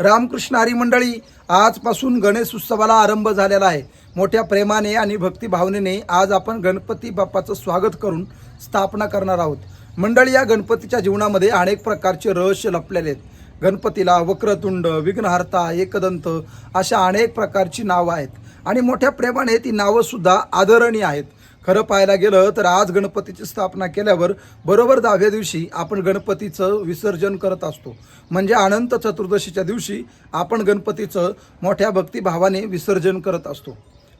रामकृष्ण हरी मंडळी आजपासून गणेश उत्सवाला आरंभ झालेला आहे. मोठ्या प्रेमाने आणि भक्तिभावनेने आज आपण गणपती बाप्पाचं स्वागत करून स्थापना करणार आहोत. मंडळी या गणपतीच्या जीवनामध्ये अनेक प्रकारचे रहस्य लपलेले आहेत. गणपतीला वक्रतुंड विघ्नहर्ता एकदंत अशा अनेक प्रकारची नावं आहेत. आणि मोठ्या प्रेमाने ती नावंसुद्धा आदरणीय आहेत. खरं पाहायला गेलं तर आज गणपतीची स्थापना केल्यावर बरोबर दहाव्या दिवशी आपण गणपतीचं विसर्जन करत असतो. म्हणजे अनंत चतुर्दशीच्या दिवशी आपण गणपतीचं मोठ्या भक्तिभावाने विसर्जन करत असतो.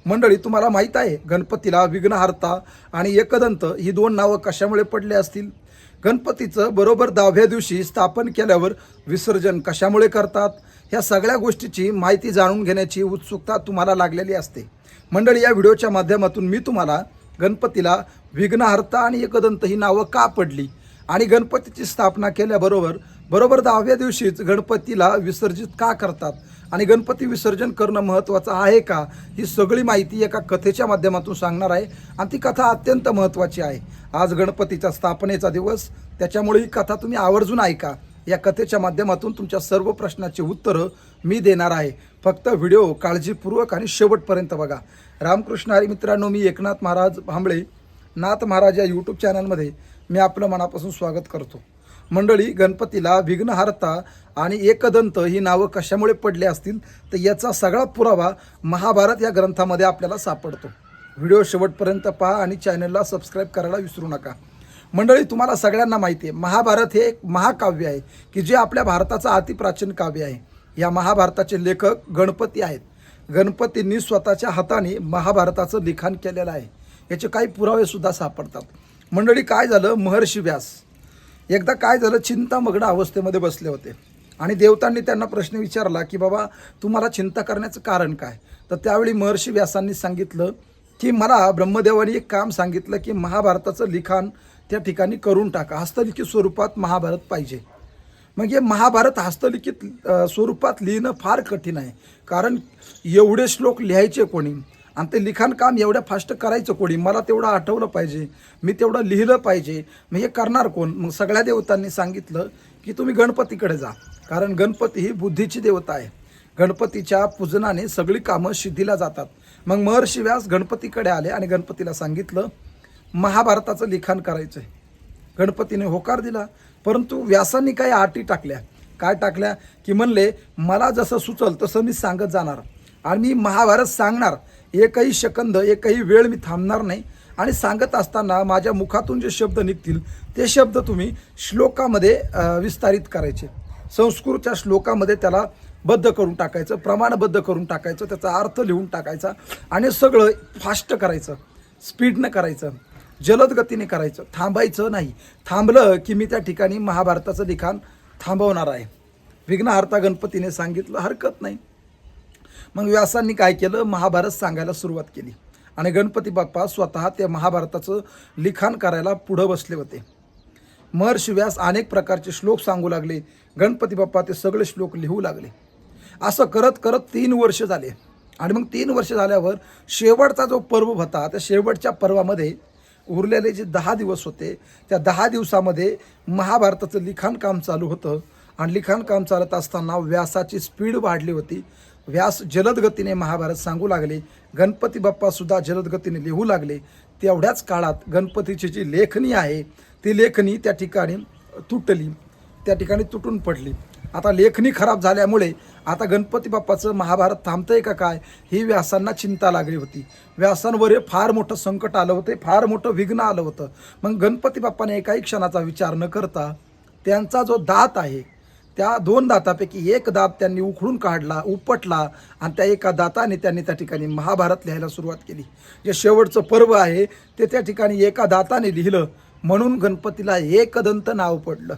मंडळी तुम्हाला माहीत आहे गणपतीला विघ्नहार्ता आणि एकदंत ही दोन नावं कशामुळे पडले असतील? गणपतीचं बरोबर दहाव्या दिवशी स्थापन केल्यावर विसर्जन कशामुळे करतात? ह्या सगळ्या गोष्टीची माहिती जाणून घेण्याची उत्सुकता तुम्हाला लागलेली असते. मंडळी या व्हिडिओच्या माध्यमातून मी तुम्हाला गणपतीला विघ्नहर्ता आणि एकदंत ही नावं का पडली? आणि गणपतीची स्थापना केल्याबरोबर बरोबर दहाव्या दिवशीच गणपतीला विसर्जित का करतात? आणि गणपती विसर्जन करणं महत्त्वाचं आहे का? ही सगळी माहिती एका कथेच्या माध्यमातून सांगणार आहे. आणि ती कथा अत्यंत महत्त्वाची आहे. आज गणपतीच्या स्थापनेचा दिवस त्याच्यामुळे ही कथा तुम्ही आवर्जून ऐका. या कथेच्या माध्यमातून तुमच्या सर्व प्रश्नाची उत्तरं मी देणार आहे. फक्त व्हिडिओ काळजीपूर्वक आणि शेवटपर्यंत बघा. रामकृष्ण हरी मित्रांनो मी एकनाथ महाराज भांबळे नाथ महाराज या यूट्यूब चॅनलमध्ये मी आपलं मनापासून स्वागत करतो. मंडळी गणपतीला विघ्नहारता आणि एकदंत ही नावं कशामुळे पडली असतील तर याचा सगळा पुरावा महाभारत या ग्रंथामध्ये आपल्याला सापडतो. व्हिडिओ शेवटपर्यंत पहा आणि चॅनलला सबस्क्राईब करायला विसरू नका. मंडळी तुम्हाला सगळ्यांना माहिती आहे महाभारत हे एक महाकाव्य आहे की जे आपल्या भारताचं अतिप्राचीन काव्य आहे. या महाभारताचे लेखक गणपती आहेत. गणपतींनी स्वतःच्या हाताने महाभारताचं लिखाण केलेलं आहे. याचे काही पुरावेसुद्धा सापडतात. मंडळी काय झालं? महर्षी व्यास. एकदा काय झालं? चिंतामग्न अवस्थेमध्ये बसले होते. आणि देवतांनी त्यांना प्रश्न विचारला की बाबा तुम्हाला चिंता करण्याचं कारण काय? तर त्यावेळी महर्षी व्यासांनी सांगितलं की मला ब्रह्मदेवानी एक काम सांगितलं की महाभारताचं लिखाण त्या ठिकाणी करून टाका. हस्तलिखित स्वरूपात महाभारत पाहिजे. मग हे महाभारत हस्तलिखित स्वरूपात लिहिणं फार कठीण आहे. कारण एवढे श्लोक लिहायचे कोणी? आणि ते लिखाण काम एवढ्या फास्ट करायचं कोणी? मला तेवढं आठवलं पाहिजे. मी तेवढं लिहिलं पाहिजे. मग हे करणार कोण? मग सगळ्या देवतांनी सांगितलं की तुम्ही गणपतीकडे जा. कारण गणपती ही बुद्धीची देवता आहे. गणपतीच्या पूजनाने सगळी कामं सिद्धीला जातात. मग महर्षी व्यास गणपतीकडे आले आणि गणपतीला सांगितलं महाभारताचं लिखाण करायचं आहे गणपतीने होकार दिला. परंतु व्यासांनी काही अटी टाकल्या? काय टाकल्या? की म्हणले मला जसं सुचल तसं मी सांगत जाणार. आणि मी महाभारत सांगणार. एकही शकंद एकही वेळ मी थांबणार नाही. आणि सांगत असताना माझ्या मुखातून जे शब्द निघतील ते शब्द तुम्ही श्लोकामध्ये विस्तारित करायचे. संस्कृतच्या श्लोकामध्ये त्याला बद्ध करून टाकायचं प्रमाणबद्ध करून टाकायचं त्याचा अर्थ लिहून टाकायचा आणि सगळं फास्ट करायचं स्पीडनं करायचं. जलद गतीने करायचं. थांबायचं नाही. थांबलं की मी त्या ठिकाणी महाभारताचं लिखाण थांबवणार आहे. विघ्नहर्ता गणपतीने सांगितलं हरकत नाही. मग व्यासांनी काय केलं? महाभारत सांगायला सुरुवात केली. आणि गणपती बाप्पा स्वतः त्या महाभारताचं लिखाण करायला पुढं बसले होते. महर्षी व्यास अनेक प्रकारचे श्लोक सांगू लागले. गणपती बाप्पा ते सगळे श्लोक लिहू लागले. असं करत करत तीन वर्ष झाले. आणि मग तीन वर्ष झाल्यावर शेवटचा जो पर्व होता त्या शेवटच्या पर्वामध्ये उरलेले जे दहा दिवस होते त्या दहा दिवसामध्ये महाभारताचं लिखाण काम चालू होतं. आणि लिखाण काम चालत असताना व्यासाची स्पीड वाढली होती. व्यास जलद गतीने महाभारत सांगू लागले. गणपती बाप्पासुद्धा जलदगतीने जलद गतीने लिहू लागले. तेवढ्याच काळात गणपतीची जी लेखणी आहे ती लेखणी त्या ठिकाणी तुटली. त्या ठिकाणी तुटून पडली. आता लेखणी खराब झाल्यामुळे आता गणपती बाप्पाचं महाभारत थांबतंय का काय? ही व्यासांना चिंता लागली होती. व्यासांवर फार मोठं संकट आलं होतं फार मोठं विघ्न आलं होतं. मग गणपती बाप्पाने एकाही क्षणाचा विचार न करता त्यांचा जो दात आहे त्या दोन दातापैकी एक दात त्यांनी उखडून काढला उपटला आणि त्या एका दाताने त्यांनी त्या ठिकाणी महाभारत लिहायला सुरुवात केली. जे शेवटचं पर्व आहे ते त्या ठिकाणी एका दाताने लिहिलं म्हणून गणपतीला एकदंत नाव पडलं.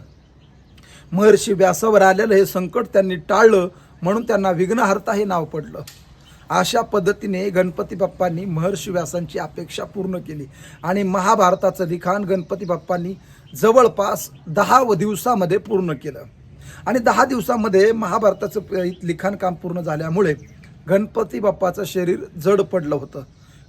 महर्षी व्यासावर आलेलं हे संकट त्यांनी टाळलं म्हणून त्यांना विघ्नहर्ता हे नाव पडलं. अशा पद्धतीने गणपती बाप्पांनी महर्षी व्यासांची अपेक्षा पूर्ण केली. आणि महाभारताचं लिखाण गणपती बाप्पांनी जवळपास दहा दिवसामध्ये पूर्ण केलं. आणि दहा दिवसामध्ये महाभारताचं लिखाण काम पूर्ण झाल्यामुळे गणपती बाप्पाचं शरीर जड पडलं होतं.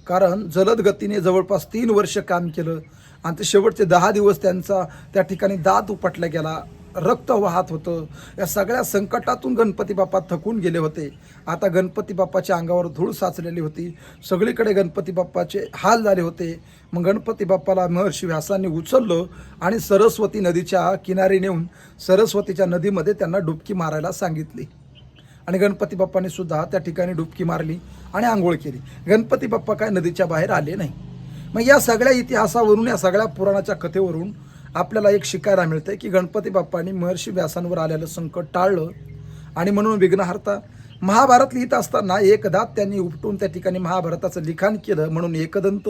कारण जलद गतीने जवळपास तीन वर्ष काम केलं. आणि ते शेवटचे दहा दिवस त्यांचा त्या ठिकाणी दात उपटला गेला. रक्त वाहत होतं. या सगळ्या संकटातून गणपती बाप्पा थकून गेले होते. आता गणपती बाप्पाच्या अंगावर धूळ साचलेली होती. सगळीकडे गणपती बाप्पाचे हाल झाले होते. मग गणपती बाप्पाला महर्षी व्यासांनी उचललं आणि सरस्वती नदीच्या किनारी नेऊन सरस्वतीच्या नदीमध्ये त्यांना डुबकी मारायला सांगितली. आणि गणपती बाप्पाने सुद्धा त्या ठिकाणी डुबकी मारली आणि आंघोळ केली. गणपती बाप्पा काय नदीच्या बाहेर आले नाही. मग या सगळ्या इतिहासावरून या सगळ्या पुराणाच्या कथेवरून आपल्याला एक शिकायला मिळतंय की गणपती बाप्पांनी महर्षी व्यासांवर आलेलं संकट टाळलं आणि म्हणून विघ्नहर्ता महाभारत लिहित असताना एकदा त्यांनी उपटून त्या ठिकाणी महाभारताचं लिखाण केलं म्हणून एकदंत.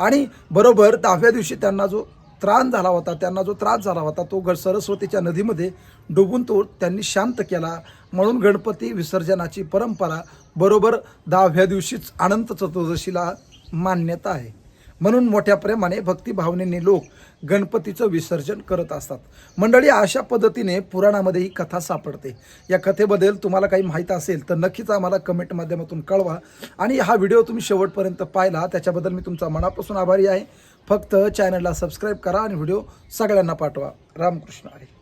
आणि बरोबर दहाव्या दिवशी त्यांना जो त्राण झाला होता त्यांना जो त्रास झाला होता तो ग सरस्वतीच्या नदीमध्ये डुबून तो त्यांनी शांत केला. म्हणून गणपती विसर्जनाची परंपरा बरोबर दहाव्या दिवशीच अनंत चतुर्दशीला मान्यता आहे. म्हणून मोठ्या प्रेमाने भक्तिभावनेने लोक गणपतीचं विसर्जन करत असतात. मंडळी अशा पद्धतीने पुराणामध्ये ही कथा सापडते. या कथेबद्दल तुम्हाला काही माहीत असेल तर नक्कीच आम्हाला कमेंट माध्यमातून कळवा. आणि हा व्हिडिओ तुम्ही शेवटपर्यंत पाहिला त्याच्याबद्दल मी तुमचा मनापासून आभारी आहे. फक्त चॅनलला सबस्क्राईब करा आणि व्हिडिओ सगळ्यांना पाठवा. रामकृष्ण हरी.